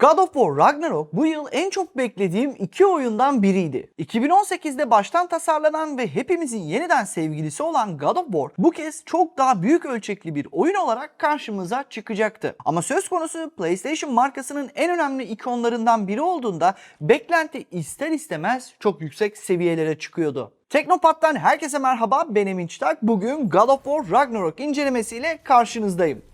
God of War Ragnarok bu yıl en çok beklediğim iki oyundan biriydi. 2018'de baştan tasarlanan ve hepimizin yeniden sevgilisi olan God of War bu kez çok daha büyük ölçekli bir oyun olarak karşımıza çıkacaktı. Ama söz konusu PlayStation markasının en önemli ikonlarından biri olduğunda beklenti ister istemez çok yüksek seviyelere çıkıyordu. Teknopat'tan herkese merhaba ben Emin Çıtak. Bugün God of War Ragnarok incelemesiyle karşınızdayım.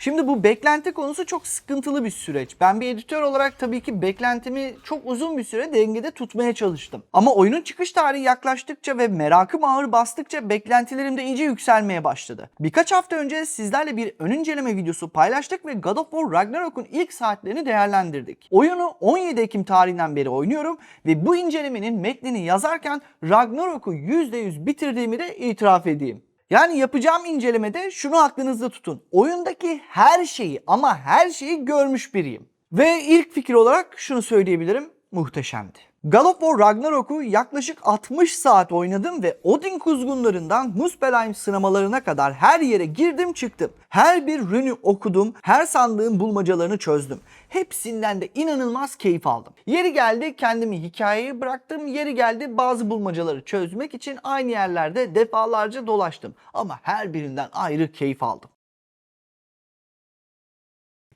Şimdi bu beklenti konusu çok sıkıntılı bir süreç. Ben bir editör olarak tabii ki beklentimi çok uzun bir süre dengede tutmaya çalıştım. Ama oyunun çıkış tarihi yaklaştıkça ve merakım ağır bastıkça beklentilerim de iyice yükselmeye başladı. Birkaç hafta önce sizlerle bir ön inceleme videosu paylaştık ve God of War Ragnarok'un ilk saatlerini değerlendirdik. Oyunu 17 Ekim tarihinden beri oynuyorum ve bu incelemenin metnini yazarken Ragnarok'u %100 bitirdiğimi de itiraf edeyim. Yani yapacağım incelemede şunu aklınızda tutun. Oyundaki her şeyi ama her şeyi görmüş biriyim. Ve ilk fikir olarak şunu söyleyebilirim. Muhteşemdi. God of War Ragnarok'u yaklaşık 60 saat oynadım ve Odin kuzgunlarından Muspelheim sınamalarına kadar her yere girdim çıktım. Her bir rünü okudum, her sandığın bulmacalarını çözdüm. Hepsinden de inanılmaz keyif aldım. Yeri geldi kendimi hikayeye bıraktım, yeri geldi bazı bulmacaları çözmek için aynı yerlerde defalarca dolaştım. Ama her birinden ayrı keyif aldım.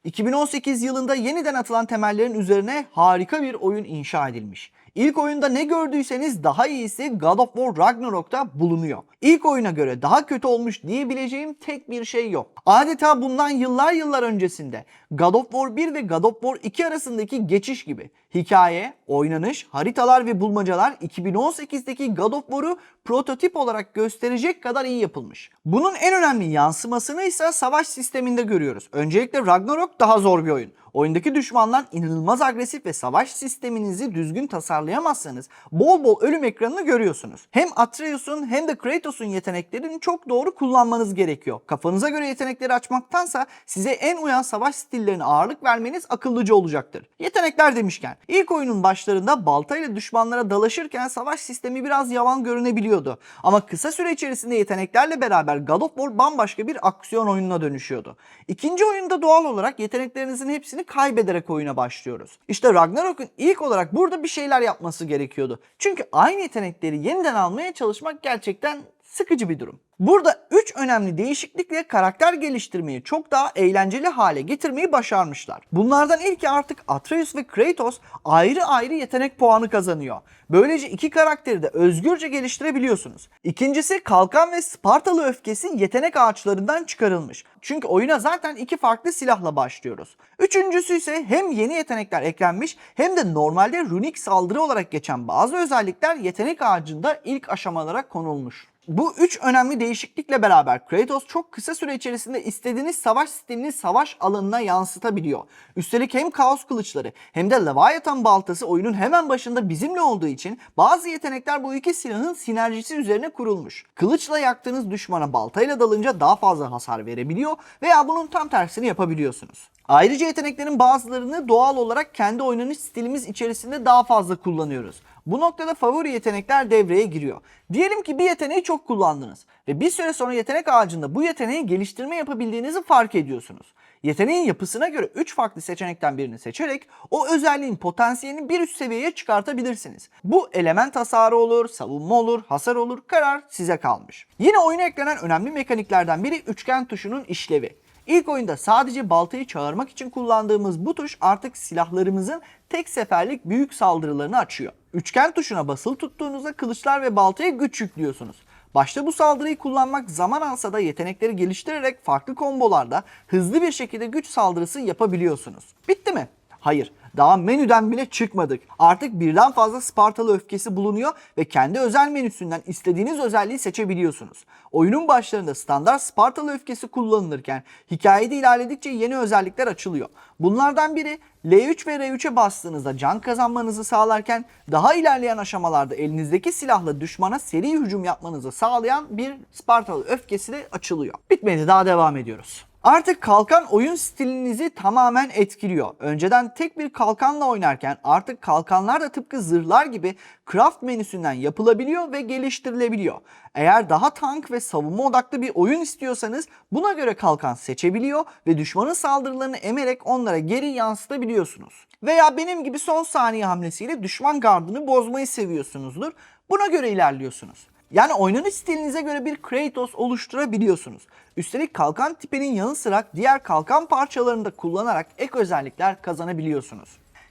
2018 yılında yeniden atılan temellerin üzerine harika bir oyun inşa edilmiş. İlk oyunda ne gördüyseniz daha iyisi God of War Ragnarok'ta bulunuyor. İlk oyuna göre daha kötü olmuş diyebileceğim tek bir şey yok. Adeta bundan yıllar yıllar öncesinde God of War 1 ve God of War 2 arasındaki geçiş gibi. Hikaye, oynanış, haritalar ve bulmacalar 2018'deki God of War'u prototip olarak gösterecek kadar iyi yapılmış. Bunun en önemli yansımasını ise savaş sisteminde görüyoruz. Öncelikle Ragnarok daha zor bir oyun. Oyundaki düşmanlar inanılmaz agresif ve savaş sisteminizi düzgün tasarlayamazsanız bol bol ölüm ekranını görüyorsunuz. Hem Atreus'un hem de Kratos'un yeteneklerini çok doğru kullanmanız gerekiyor. Kafanıza göre yetenekleri açmaktansa size en uyan savaş stillerine ağırlık vermeniz akıllıca olacaktır. Yetenekler demişken ilk oyunun başlarında baltayla düşmanlara dalaşırken savaş sistemi biraz yavan görünebiliyordu. Ama kısa süre içerisinde yeteneklerle beraber God of War bambaşka bir aksiyon oyununa dönüşüyordu. İkinci oyunda doğal olarak yeteneklerinizin hepsini kaybederek oyuna başlıyoruz. İşte Ragnarok'un ilk olarak burada bir şeyler yapması gerekiyordu. Çünkü aynı yetenekleri yeniden almaya çalışmak gerçekten sıkıcı bir durum. Burada 3 önemli değişiklikle karakter geliştirmeyi çok daha eğlenceli hale getirmeyi başarmışlar. Bunlardan ilki artık Atreus ve Kratos ayrı ayrı yetenek puanı kazanıyor. Böylece iki karakteri de özgürce geliştirebiliyorsunuz. İkincisi kalkan ve Spartalı öfkesi yetenek ağaçlarından çıkarılmış. Çünkü oyuna zaten iki farklı silahla başlıyoruz. Üçüncüsü ise hem yeni yetenekler eklenmiş hem de normalde runik saldırı olarak geçen bazı özellikler yetenek ağacında ilk aşamalara konulmuş. Bu üç önemli değişiklikle beraber Kratos çok kısa süre içerisinde istediğiniz savaş stilini savaş alanına yansıtabiliyor. Üstelik hem kaos kılıçları hem de Leviathan baltası oyunun hemen başında bizimle olduğu için bazı yetenekler bu iki silahın sinerjisi üzerine kurulmuş. Kılıçla yaktığınız düşmana baltayla dalınca daha fazla hasar verebiliyor veya bunun tam tersini yapabiliyorsunuz. Ayrıca yeteneklerin bazılarını doğal olarak kendi oynanış stilimiz içerisinde daha fazla kullanıyoruz. Bu noktada favori yetenekler devreye giriyor. Diyelim ki bir yeteneği çok kullandınız ve bir süre sonra yetenek ağacında bu yeteneği geliştirme yapabildiğinizi fark ediyorsunuz. Yeteneğin yapısına göre 3 farklı seçenekten birini seçerek o özelliğin potansiyelini bir üst seviyeye çıkartabilirsiniz. Bu element hasarı olur, savunma olur, hasar olur, karar size kalmış. Yine oyuna eklenen önemli mekaniklerden biri üçgen tuşunun işlevi. İlk oyunda sadece baltayı çağırmak için kullandığımız bu tuş artık silahlarımızın tek seferlik büyük saldırılarını açıyor. Üçgen tuşuna basılı tuttuğunuzda kılıçlar ve baltaya güç yüklüyorsunuz. Başta bu saldırıyı kullanmak zaman alsa da yetenekleri geliştirerek farklı kombolarda hızlı bir şekilde güç saldırısı yapabiliyorsunuz. Bitti mi? Hayır. Daha menüden bile çıkmadık. Artık birden fazla Spartalı öfkesi bulunuyor ve kendi özel menüsünden istediğiniz özelliği seçebiliyorsunuz. Oyunun başlarında standart Spartalı öfkesi kullanılırken hikayede ilerledikçe yeni özellikler açılıyor. Bunlardan biri L3 ve R3'e bastığınızda can kazanmanızı sağlarken daha ilerleyen aşamalarda elinizdeki silahla düşmana seri hücum yapmanızı sağlayan bir Spartalı öfkesi de açılıyor. Bitmedi daha devam ediyoruz. Artık kalkan oyun stilinizi tamamen etkiliyor. Önceden tek bir kalkanla oynarken artık kalkanlar da tıpkı zırhlar gibi craft menüsünden yapılabiliyor ve geliştirilebiliyor. Eğer daha tank ve savunma odaklı bir oyun istiyorsanız buna göre kalkan seçebiliyor ve düşmanın saldırılarını emerek onlara geri yansıtabiliyorsunuz. Veya benim gibi son saniye hamlesiyle düşman gardını bozmayı seviyorsunuzdur. Buna göre ilerliyorsunuz. Yani oynanış stilinize göre bir Kratos oluşturabiliyorsunuz. Üstelik kalkan tipinin yanı sıra diğer kalkan parçalarını da kullanarak ek özellikler kazanabiliyorsunuz.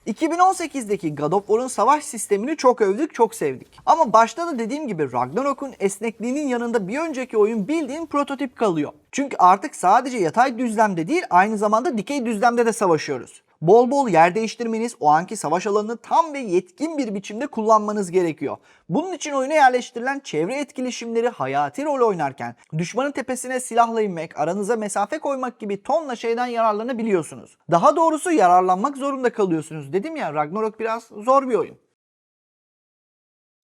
2018'deki God of War'un savaş sistemini çok övdük, çok sevdik. Ama başta da dediğim gibi Ragnarok'un esnekliğinin yanında bir önceki oyun bildiğin prototip kalıyor. Çünkü artık sadece yatay düzlemde değil aynı zamanda dikey düzlemde de savaşıyoruz. Bol bol yer değiştirmeniz, o anki savaş alanını tam ve yetkin bir biçimde kullanmanız gerekiyor. Bunun için oyuna yerleştirilen çevre etkileşimleri hayati rol oynarken düşmanın tepesine silahla inmek, aranıza mesafe koymak gibi tonla şeyden yararlanabiliyorsunuz. Daha doğrusu yararlanmak zorunda kalıyorsunuz. Dedim ya Ragnarok biraz zor bir oyun.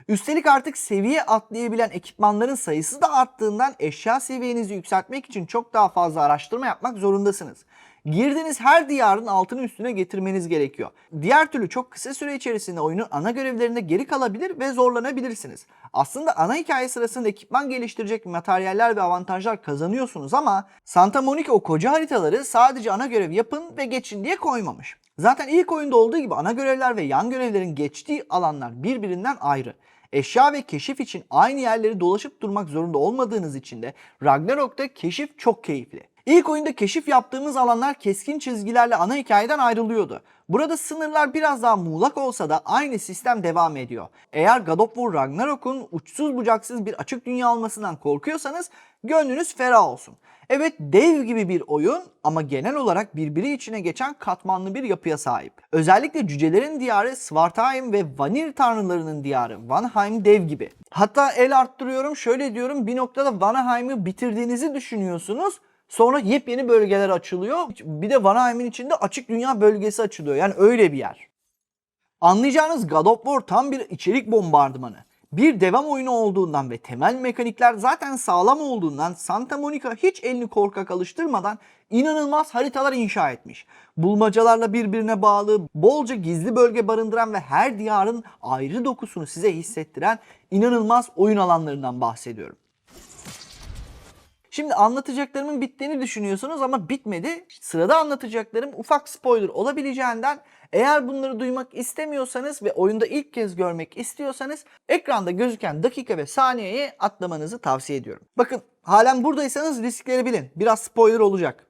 Üstelik artık seviye atlayabilen ekipmanların sayısı da arttığından eşya seviyenizi yükseltmek için çok daha fazla araştırma yapmak zorundasınız. Girdiğiniz her diyarın altını üstüne getirmeniz gerekiyor. Diğer türlü çok kısa süre içerisinde oyunun ana görevlerinde geri kalabilir ve zorlanabilirsiniz. Aslında ana hikaye sırasında ekipman geliştirecek materyaller ve avantajlar kazanıyorsunuz ama Santa Monica o koca haritaları sadece ana görev yapın ve geçin diye koymamış. Zaten ilk oyunda olduğu gibi ana görevler ve yan görevlerin geçtiği alanlar birbirinden ayrı. Eşya ve keşif için aynı yerleri dolaşıp durmak zorunda olmadığınız için de Ragnarok'ta keşif çok keyifli. İlk oyunda keşif yaptığımız alanlar keskin çizgilerle ana hikayeden ayrılıyordu. Burada sınırlar biraz daha muğlak olsa da aynı sistem devam ediyor. Eğer God of War Ragnarok'un uçsuz bucaksız bir açık dünya olmasından korkuyorsanız gönlünüz ferah olsun. Evet dev gibi bir oyun ama genel olarak birbiri içine geçen katmanlı bir yapıya sahip. Özellikle cücelerin diyarı Svartalheim ve Vanir tanrılarının diyarı Vanheim dev gibi. Hatta el arttırıyorum şöyle diyorum bir noktada Vanaheim'i bitirdiğinizi düşünüyorsunuz. Sonra yepyeni bölgeler açılıyor. Bir de Vanaheim'in içinde açık dünya bölgesi açılıyor. Yani öyle bir yer. Anlayacağınız God of War tam bir içerik bombardımanı. Bir devam oyunu olduğundan ve temel mekanikler zaten sağlam olduğundan Santa Monica hiç elini korkak alıştırmadan inanılmaz haritalar inşa etmiş. Bulmacalarla birbirine bağlı, bolca gizli bölge barındıran ve her diyarın ayrı dokusunu size hissettiren inanılmaz oyun alanlarından bahsediyorum. Şimdi anlatacaklarımın bittiğini düşünüyorsunuz ama bitmedi. Sırada anlatacaklarım ufak spoiler olabileceğinden eğer bunları duymak istemiyorsanız ve oyunda ilk kez görmek istiyorsanız ekranda gözüken dakika ve saniyeye atlamanızı tavsiye ediyorum. Bakın halen buradaysanız riskleri bilin. Biraz spoiler olacak.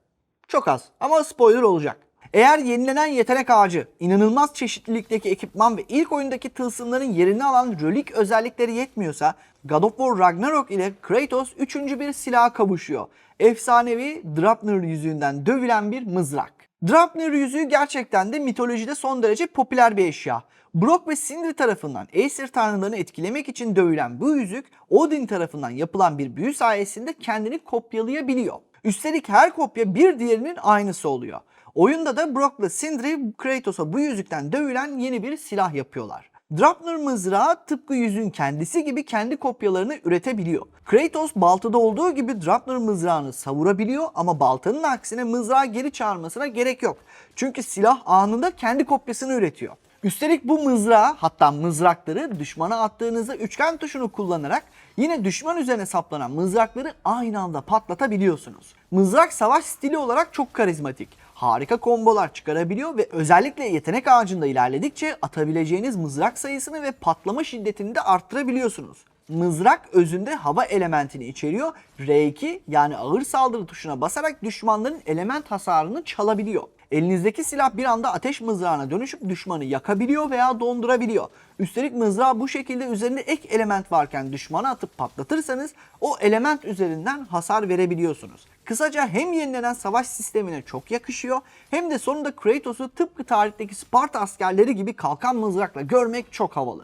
Çok az ama spoiler olacak. Eğer yenilenen yetenek ağacı, inanılmaz çeşitlilikteki ekipman ve ilk oyundaki tılsımların yerini alan rölik özellikleri yetmiyorsa God of War Ragnarok ile Kratos üçüncü bir silaha kavuşuyor. Efsanevi Draupnir yüzüğünden dövülen bir mızrak. Draupnir yüzüğü gerçekten de mitolojide son derece popüler bir eşya. Brock ve Sindri tarafından Aesir tanrılarını etkilemek için dövülen bu yüzük Odin tarafından yapılan bir büyü sayesinde kendini kopyalayabiliyor. Üstelik her kopya bir diğerinin aynısı oluyor. Oyunda da Brock ve Sindri Kratos'a bu yüzükten dövülen yeni bir silah yapıyorlar. Draupnir mızrağı tıpkı yüzüğün kendisi gibi kendi kopyalarını üretebiliyor. Kratos baltada olduğu gibi Draupnir mızrağını savurabiliyor ama baltanın aksine mızrağı geri çağırmasına gerek yok. Çünkü silah anında kendi kopyasını üretiyor. Üstelik bu mızrağı hatta mızrakları düşmana attığınızda üçgen tuşunu kullanarak yine düşman üzerine saplanan mızrakları aynı anda patlatabiliyorsunuz. Mızrak savaş stili olarak çok karizmatik. Harika kombolar çıkarabiliyor ve özellikle yetenek ağacında ilerledikçe atabileceğiniz mızrak sayısını ve patlama şiddetini de arttırabiliyorsunuz. Mızrak özünde hava elementini içeriyor. R2 yani ağır saldırı tuşuna basarak düşmanların element hasarını çalabiliyor. Elinizdeki silah bir anda ateş mızrağına dönüşüp düşmanı yakabiliyor veya dondurabiliyor. Üstelik mızrağı bu şekilde üzerinde ek element varken düşmana atıp patlatırsanız o element üzerinden hasar verebiliyorsunuz. Kısaca hem yenilenen savaş sistemine çok yakışıyor hem de sonunda Kratos'u tıpkı tarihteki Sparta askerleri gibi kalkan mızrakla görmek çok havalı.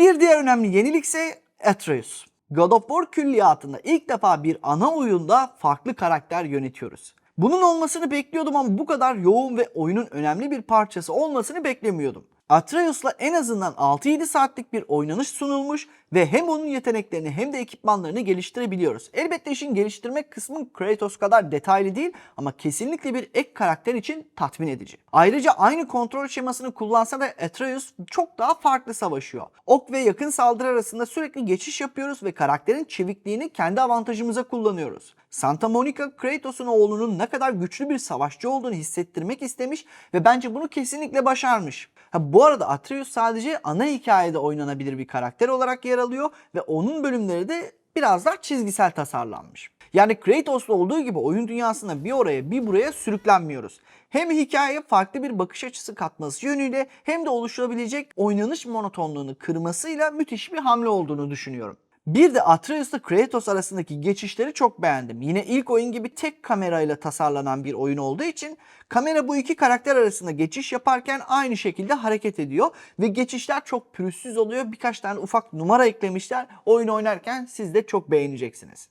Bir diğer önemli yenilik ise Atreus. God of War külliyatında ilk defa bir ana oyunda farklı karakter yönetiyoruz. Bunun olmasını bekliyordum ama bu kadar yoğun ve oyunun önemli bir parçası olmasını beklemiyordum. Atreus'la en azından 6-7 saatlik bir oynanış sunulmuş ve hem onun yeteneklerini hem de ekipmanlarını geliştirebiliyoruz. Elbette işin geliştirme kısmı Kratos kadar detaylı değil ama kesinlikle bir ek karakter için tatmin edici. Ayrıca aynı kontrol şemasını kullansa da Atreus çok daha farklı savaşıyor. Ok ve yakın saldırı arasında sürekli geçiş yapıyoruz ve karakterin çevikliğini kendi avantajımıza kullanıyoruz. Santa Monica Kratos'un oğlunun ne kadar güçlü bir savaşçı olduğunu hissettirmek istemiş ve bence bunu kesinlikle başarmış. Ha, bu arada Atreus sadece ana hikayede oynanabilir bir karakter olarak yer alıyor ve onun bölümleri de biraz daha çizgisel tasarlanmış. Yani Kratos'la olduğu gibi oyun dünyasında bir oraya bir buraya sürüklenmiyoruz. Hem hikayeye farklı bir bakış açısı katması yönüyle hem de oluşabilecek oynanış monotonluğunu kırmasıyla müthiş bir hamle olduğunu düşünüyorum. Bir de Atreus'la Kratos arasındaki geçişleri çok beğendim. Yine ilk oyun gibi tek kamerayla tasarlanan bir oyun olduğu için kamera bu iki karakter arasında geçiş yaparken aynı şekilde hareket ediyor ve geçişler çok pürüzsüz oluyor. Birkaç tane ufak numara eklemişler. Oyun oynarken siz de çok beğeneceksiniz.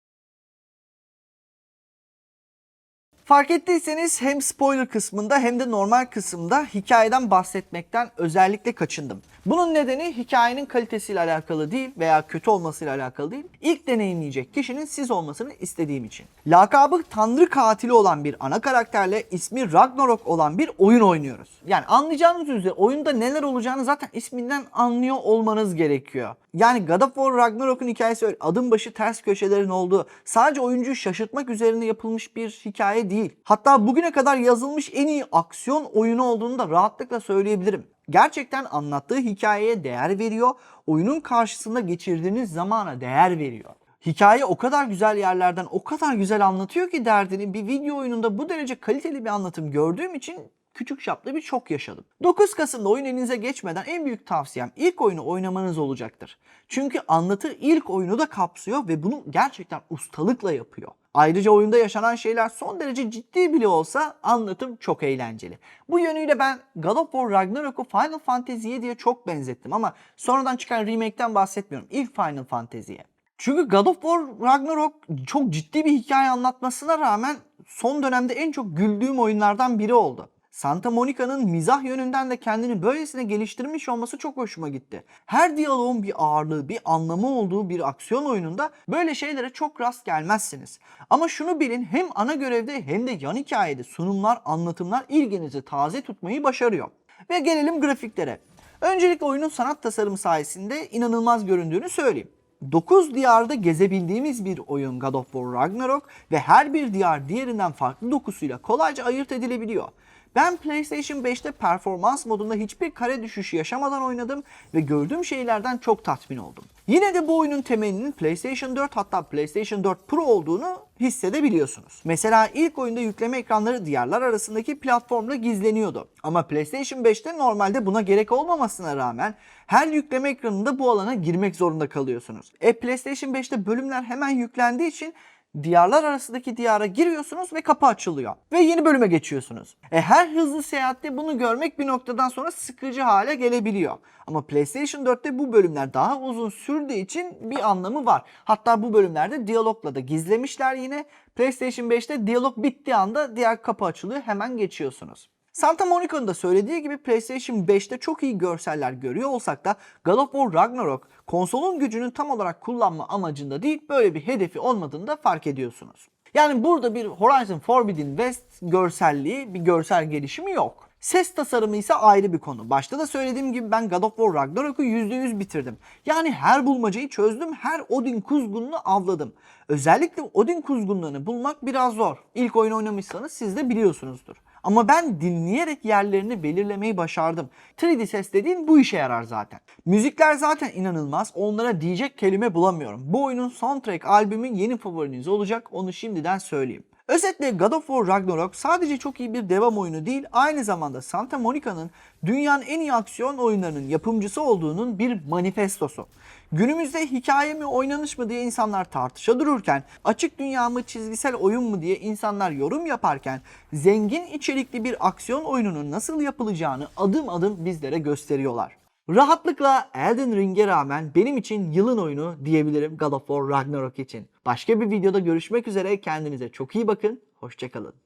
Fark ettiyseniz hem spoiler kısmında hem de normal kısımda hikayeden bahsetmekten özellikle kaçındım. Bunun nedeni hikayenin kalitesiyle alakalı değil veya kötü olmasıyla alakalı değil. İlk deneyimleyecek kişinin siz olmasını istediğim için. Lakabı tanrı katili olan bir ana karakterle ismi Ragnarok olan bir oyun oynuyoruz. Yani anlayacağınız üzere oyunda neler olacağını zaten isminden anlıyor olmanız gerekiyor. Yani God of War Ragnarok'un hikayesi öyle adım başı ters köşelerin olduğu, sadece oyuncuyu şaşırtmak üzerine yapılmış bir hikaye değil. Hatta bugüne kadar yazılmış en iyi aksiyon oyunu olduğunu da rahatlıkla söyleyebilirim. Gerçekten anlattığı hikayeye değer veriyor, oyunun karşısında geçirdiğiniz zamana değer veriyor. Hikaye o kadar güzel yerlerden o kadar güzel anlatıyor ki derdini bir video oyununda bu derece kaliteli bir anlatım gördüğüm için küçük çaplı bir şok yaşadım. 9 Kasım'da oyun elinize geçmeden en büyük tavsiyem ilk oyunu oynamanız olacaktır. Çünkü anlatı ilk oyunu da kapsıyor ve bunu gerçekten ustalıkla yapıyor. Ayrıca oyunda yaşanan şeyler son derece ciddi bile olsa anlatım çok eğlenceli. Bu yönüyle ben God of War Ragnarok'u Final Fantasy'ye diye çok benzettim ama sonradan çıkan remake'ten bahsetmiyorum. İlk Final Fantasy'ye. Çünkü God of War Ragnarok çok ciddi bir hikaye anlatmasına rağmen son dönemde en çok güldüğüm oyunlardan biri oldu. Santa Monica'nın mizah yönünden de kendini böylesine geliştirmiş olması çok hoşuma gitti. Her diyaloğun bir ağırlığı, bir anlamı olduğu bir aksiyon oyununda böyle şeylere çok rast gelmezsiniz. Ama şunu bilin hem ana görevde hem de yan hikayede sunumlar, anlatımlar ilginizi taze tutmayı başarıyor. Ve gelelim grafiklere. Öncelikle oyunun sanat tasarımı sayesinde inanılmaz göründüğünü söyleyeyim. 9 diyarda gezebildiğimiz bir oyun God of War Ragnarok ve her bir diyar diğerinden farklı dokusuyla kolayca ayırt edilebiliyor. Ben PlayStation 5'te performans modunda hiçbir kare düşüşü yaşamadan oynadım ve gördüğüm şeylerden çok tatmin oldum. Yine de bu oyunun temelinin PlayStation 4 hatta PlayStation 4 Pro olduğunu hissedebiliyorsunuz. Mesela ilk oyunda yükleme ekranları diyarlar arasındaki platformla gizleniyordu. Ama PlayStation 5'te normalde buna gerek olmamasına rağmen her yükleme ekranında bu alana girmek zorunda kalıyorsunuz. E PlayStation 5'te bölümler hemen yüklendiği için diyarlar arasındaki diyara giriyorsunuz ve kapı açılıyor. Ve yeni bölüme geçiyorsunuz. E her hızlı seyahatte bunu görmek bir noktadan sonra sıkıcı hale gelebiliyor. Ama PlayStation 4'te bu bölümler daha uzun sürdüğü için bir anlamı var. Hatta bu bölümlerde diyalogla da gizlemişler yine. PlayStation 5'te diyalog bittiği anda diğer kapı açılıyor hemen geçiyorsunuz. Santa Monica'nın da söylediği gibi PlayStation 5'te çok iyi görseller görüyor olsak da God of War Ragnarok konsolun gücünü tam olarak kullanma amacında değil böyle bir hedefi olmadığını da fark ediyorsunuz. Yani burada bir Horizon Forbidden West görselliği, bir görsel gelişimi yok. Ses tasarımı ise ayrı bir konu. Başta da söylediğim gibi ben God of War Ragnarok'u %100 bitirdim. Yani her bulmacayı çözdüm, her Odin kuzgununu avladım. Özellikle Odin kuzgunlarını bulmak biraz zor. İlk oyun oynamışsanız siz de biliyorsunuzdur. Ama ben dinleyerek yerlerini belirlemeyi başardım. 3D ses dediğin bu işe yarar zaten. Müzikler zaten inanılmaz. Onlara diyecek kelime bulamıyorum. Bu oyunun soundtrack albümü yeni favoriniz olacak. Onu şimdiden söyleyeyim. Özetle God of War Ragnarok sadece çok iyi bir devam oyunu değil, aynı zamanda Santa Monica'nın dünyanın en iyi aksiyon oyunlarının yapımcısı olduğunun bir manifestosu. Günümüzde hikaye mi oynanış mı diye insanlar tartışa dururken, açık dünya mı çizgisel oyun mu diye insanlar yorum yaparken, zengin içerikli bir aksiyon oyununun nasıl yapılacağını adım adım bizlere gösteriyorlar. Rahatlıkla Elden Ring'e rağmen benim için yılın oyunu diyebilirim God of War Ragnarok için. Başka bir videoda görüşmek üzere kendinize çok iyi bakın. Hoşçakalın.